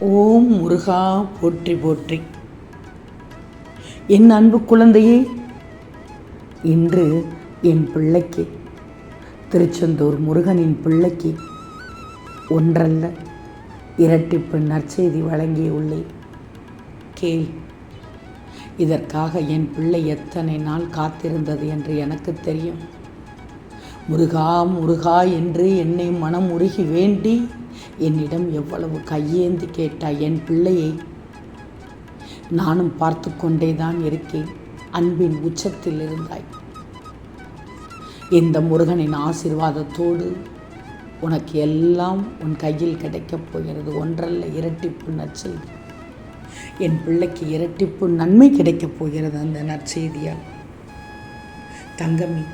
ஓம் முருகா போற்றி போற்றி. என் அன்பு குழந்தையே இன்று என் பிள்ளைக்கு திருச்செந்தூர் முருகனின் பிள்ளைக்கு ஒன்றல்ல இரட்டிப்பு நற்செய்தி வழங்கியுள்ளேன் கேள் இதற்காக என் பிள்ளை எத்தனை நாள் காத்திருந்தது என்று எனக்கு தெரியும். முருகா முருகா என்று என்னை மனம் உருகி வேண்டி என்னிடம் எவ்வளவு கையேந்தி கேட்டாய் என் பிள்ளையை? நானும் பார்த்து கொண்டே தான் இருக்கேன். அன்பின் உச்சத்தில் இருந்தாய். இந்த முருகனின் ஆசீர்வாதத்தோடு உனக்கு எல்லாம் உன் கையில் கிடைக்கப் போகிறது. ஒன்றல்ல இரட்டிப்பு நற்செய்தி. என் பிள்ளைக்கு இரட்டிப்பு நன்மை கிடைக்கப் போகிறது அந்த நற்செய்தியால். தங்கமி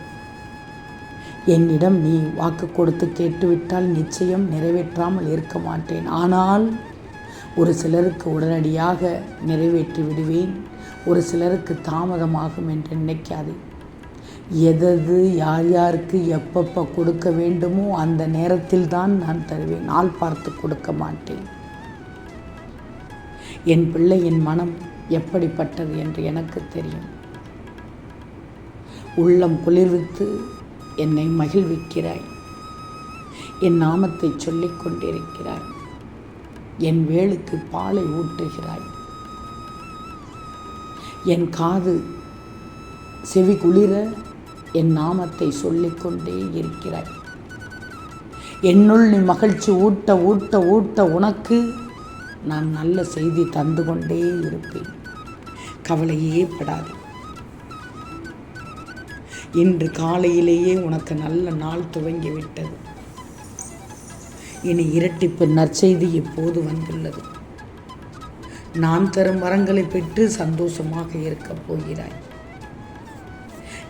என்னிடம் நீ வாக்கு கொடுத்து கேட்டுவிட்டால் நிச்சயம் நிறைவேற்றாமல் இருக்க மாட்டேன். ஆனால் ஒரு சிலருக்கு உடனடியாக நிறைவேற்றி விடுவேன். ஒரு சிலருக்கு தாமதமாகும் என்று நினைக்காதே. எதது யார் யாருக்கு எப்பப்போ கொடுக்க வேண்டுமோ அந்த நேரத்தில் தான் நான் தருவேன். ஆள் பார்த்து கொடுக்க மாட்டேன். என் பிள்ளையின் மனம் எப்படிப்பட்டது என்று எனக்கு தெரியும். உள்ளம் குளிர்வித்து என்னை மகிழ்விக்கிறாய். என் நாமத்தை சொல்லிக் கொண்டிருக்கிறாய் என் வேலுக்கு பாலை ஊற்றுகிறாய் என் காது செவி குளிர என் நாமத்தை சொல்லிக்கொண்டே இருக்கிறாய். என்னுள் நீ மகிழ்ச்சி ஊட்ட ஊட்ட ஊட்ட உனக்கு நான் நல்ல செய்தி தந்து கொண்டே இருப்பேன். கவலையே படாது. இன்று காலையிலேயே உனக்கு நல்ல நாள் துவங்கிவிட்டது. இனி இரட்டிப்பு நற்செய்தி இப்போது வந்துள்ளது. நான் தரும் வரங்களை பெற்று சந்தோஷமாக இருக்கப் போகிறாய்.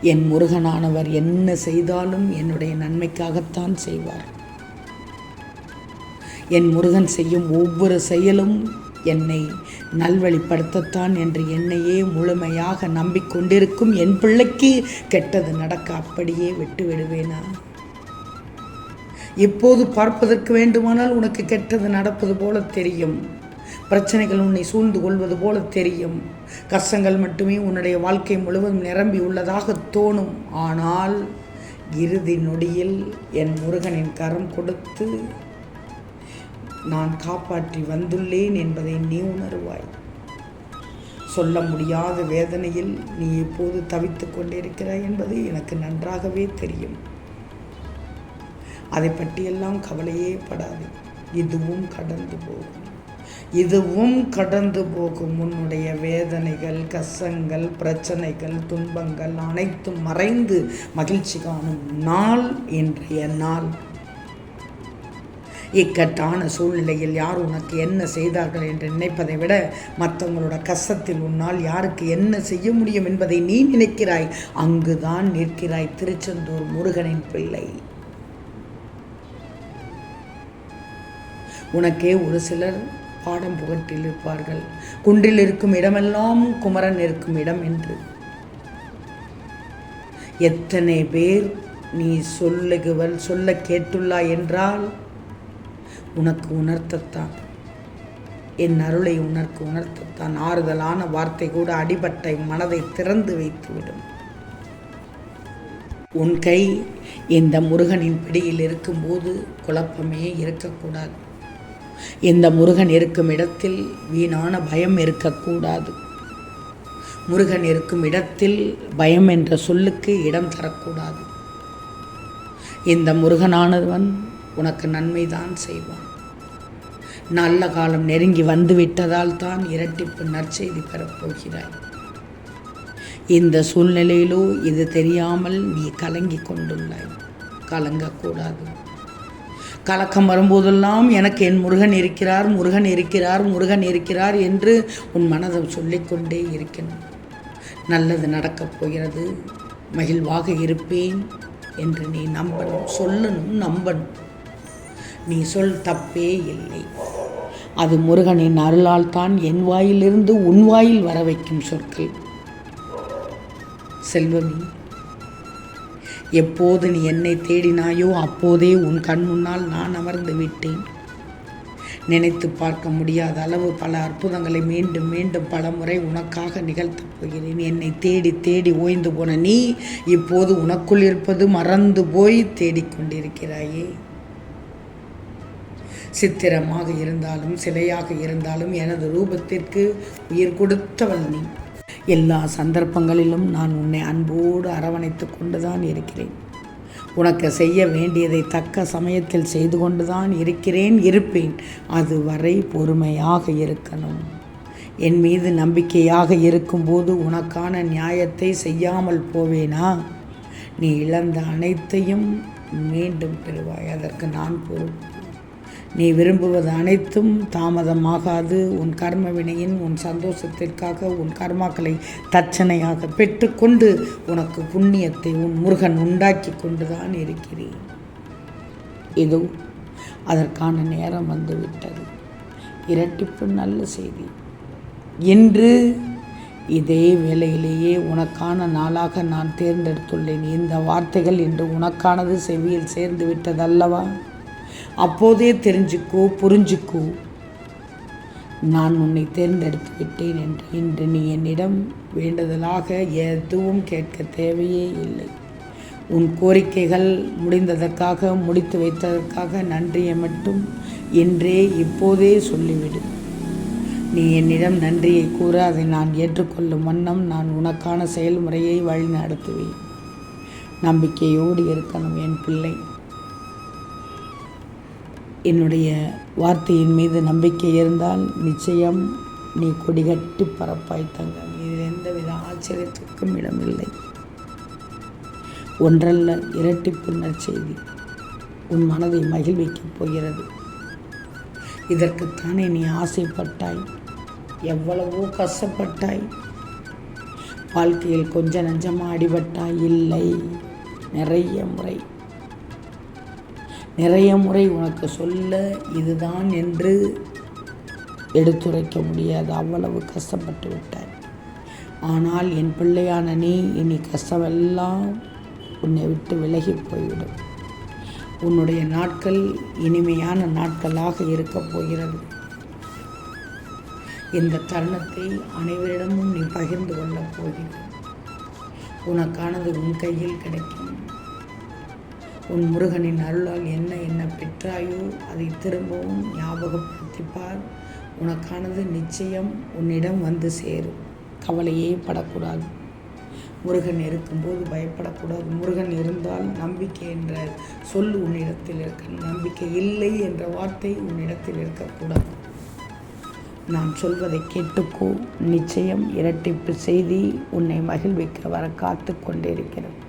என் முருகனானவர் என்ன செய்தாலும் என்னுடைய நன்மைக்காகத்தான் செய்வார். என் முருகன் செய்யும் ஒவ்வொரு செயலும் என்னை நல்வழிப்படுத்தத்தான் என்று என்னையே முழுமையாக நம்பிக்கொண்டிருக்கும் என் பிள்ளைக்கு கெட்டது நடக்க அப்படியே விட்டு விடுவேனா எப்போது பார்ப்பதற்கு வேண்டுமானால் உனக்கு கெட்டது நடப்பது போல தெரியும். பிரச்சனைகள் உன்னை சூழ்ந்து கொள்வது போல தெரியும். கஷ்டங்கள் மட்டுமே உன்னுடைய வாழ்க்கை முழுவதும் நிரம்பி உள்ளதாக தோணும். ஆனால் இறுதி நொடியில் என் முருகனின் கரம் கொடுத்து நான் காப்பாற்றி வந்துள்ளேன் என்பதை நீ உணருவாய். சொல்ல முடியாத வேதனையில் நீ எப்போது தவித்து கொண்டிருக்கிறாய் என்பது எனக்கு நன்றாகவே தெரியும். அதை பற்றியெல்லாம் கவலையே படாது. இதுவும் கடந்து போகும். இதுவும் கடந்து போகும். உன்னுடைய வேதனைகள் கஷ்டங்கள் பிரச்சனைகள் துன்பங்கள் அனைத்தும் மறைந்து மகிழ்ச்சி காணும் நாள் இன்றைய நாள். இக்கட்டான சூழ்நிலையில் யார் உனக்கு என்ன செய்தார்கள் என்று நினைப்பதை விட மற்றவங்களோட கஷ்டத்தில் உன்னால் யாருக்கு என்ன செய்ய முடியும் என்பதை நீ நினைக்கிறாய். அங்குதான் நிற்கிறாய் திருச்செந்தூர் முருகனின் பிள்ளை. உனக்கே ஒரு சிலர் பாடம் புகட்டில் இருப்பார்கள் குன்றில் இருக்கும் இடமெல்லாம் குமரன் இருக்கும் இடம் என்று. எத்தனை பேர் நீ சொல்லுகுவல் சொல்ல கேட்டுள்ளாய் என்றால் உனக்கு உணர்த்தத்தான் என் அருளை உனக்கு உணர்த்தத்தான் ஆறுதலான வார்த்தை கூட அடிபட்ட மனதை திறந்து வைத்துவிடும். உன் கை இந்த முருகனின் பிடியில் இருக்கும்போது குழப்பமே இருக்கக்கூடாது. இந்த முருகன் இருக்கும் இடத்தில் வீணான பயம் இருக்கக்கூடாது. முருகன் இருக்கும் இடத்தில் பயம் என்ற சொல்லுக்கு இடம் தரக்கூடாது. இந்த முருகனானவன் உனக்கு நன்மைதான் செய்வான். நல்ல காலம் நெருங்கி வந்து விட்டதால் தான் இரட்டிப்பு நற்செய்தி பெறப்போகிறாய் இந்த சூழ்நிலையிலோ இது தெரியாமல் நீ கலங்கி கொண்டுள்ளாய். கலங்கக்கூடாது. கலக்கம் வரும்போதெல்லாம் எனக்கு என் முருகன் இருக்கிறார் முருகன் இருக்கிறார் முருகன் இருக்கிறார் என்று உன் மனதை சொல்லிக்கொண்டே இருக்கணும். நல்லது நடக்கப் போகிறது. மகிழ்வாக இருப்பேன் என்று நீ நம்பணும் சொல்லணும் நம்பணும். நீ சொல் தப்பே இல்லை. அது முருகனின் அருளால் தான் என் வாயிலிருந்து உன் வாயில் வர வைக்கும் சொற்கள். செல்வமி எப்போது நீ என்னை தேடினாயோ அப்போதே உன் கண் முன்னால் நான் அமர்ந்து விட்டேன். நினைத்து பார்க்க முடியாத அளவு பல அற்புதங்களை மீண்டும் மீண்டும் பல முறை உனக்காக நிகழ்த்தப் போகிறேன். என்னை தேடி தேடி ஓய்ந்து போன நீ இப்போது உனக்குள் இருப்பது மறந்து போய் தேடிக்கொண்டிருக்கிறாயே. சித்திரமாக இருந்தாலும் சிலையாக இருந்தாலும் எனது ரூபத்திற்கு உயிர் கொடுத்தவள் நீ. எல்லா சந்தர்ப்பங்களிலும் நான் உன்னை அன்போடு அரவணைத்து கொண்டுதான் இருக்கிறேன். உனக்கு செய்ய வேண்டியதை தக்க சமயத்தில் செய்து கொண்டுதான் இருக்கிறேன் இருப்பேன். அதுவரை பொறுமையாக இருக்கணும். என் மீது நம்பிக்கையாக இருக்கும்போது உனக்கான நியாயத்தை செய்யாமல் போவேனா? நீ இழந்த அனைத்தையும் மீண்டும் பெறுவாய். அதற்கு நான் பொறுப்பு நீ விரும்புவது அனைத்தும் தாமதமாகாது. உன் கர்ம வினையின் உன் சந்தோஷத்திற்காக உன் கர்மாக்களை தட்சணையாக பெற்றுக்கொண்டு உனக்கு புண்ணியத்தை உன் முருகன் உண்டாக்கி கொண்டுதான் இருக்கிறேன். இதோ அதற்கான நேரம் வந்துவிட்டது. இரட்டிப்பு நல்ல செய்தி. இன்று இதே வேளையிலேயே உனக்கான நாளாக நான் தேர்ந்தெடுத்துள்ளேன். இந்த வார்த்தைகள் இன்று உனக்கானது செவியில் சேர்ந்து விட்டதல்லவா? அப்போதே தெரிஞ்சுக்கோ புரிஞ்சுக்கோ. நான் உன்னை தேர்ந்தெடுத்து விட்டேன் என்று இன்று நீ என்னிடம் வேண்டுதலாக எதுவும் கேட்க தேவையே இல்லை. உன் கோரிக்கைகள் முடிந்ததற்காக முடித்து வைத்ததற்காக நன்றியை மட்டும் என்றே இப்போதே சொல்லிவிடு. நீ என்னிடம் நன்றியை கூற அதை நான் ஏற்றுக்கொள்ளும் வண்ணம் நான் உனக்கான செயல்முறையை வழி நடத்துவேன் நம்பிக்கையோடு இருக்கணும் என் பிள்ளை. என்னுடைய வார்த்தையின் மீது நம்பிக்கை இருந்தால் நிச்சயம் நீ கொடிகட்டி பரப்பாய் தங்கம். இதில் எந்தவித ஆச்சரியத்துக்கும் இடமில்லை. ஒன்றல்ல இரட்டிப்பு நற்செய்தி. உன் மனதை மகிழ்விக்கப் போகிறது. இதற்குத்தானே நீ ஆசைப்பட்டாய். எவ்வளவோ கஷ்டப்பட்டாய். வாழ்க்கையில் கொஞ்சம் நஞ்சமாக அடிபட்டாய். இல்லை நிறைய முறை. நிறைய முறை உனக்கு சொல்ல இதுதான் என்று எடுத்துரைக்க முடியாது. அவ்வளவு கஷ்டப்பட்டு விட்டாய். ஆனால் என் பிள்ளையான நீ இனி கஷ்டமெல்லாம் உன்னை விட்டு விலகி போய்விடும். உன்னுடைய நாட்கள் இனிமையான நாட்களாக இருக்கப் போகிறது. இந்த தருணத்தை அனைவரிடமும் நீ பகிர்ந்து கொள்ளப் போகிறேன். உனக்கானது உன் கையில் கிடைக்கும். உன் முருகனின் அருளால் என்ன என்ன பெற்றாயோ அதை திரும்பவும் ஞாபகப்படுத்திப்பார். உனக்கானது நிச்சயம் உன்னிடம் வந்து சேரும். கவலையே படக்கூடாது. முருகன் இருக்கும்போது பயப்படக்கூடாது. முருகன் இருந்தால் நம்பிக்கை என்ற சொல் உன்னிடத்தில் இருக்க நம்பிக்கை இல்லை என்ற வார்த்தை உன்னிடத்தில் இருக்கக்கூடாது. நான் சொல்வதை கேட்டுக்கோ. நிச்சயம் இரட்டிப்பு செய்தி உன்னை மகிழ்விக்க வர காத்து கொண்டிருக்கிறது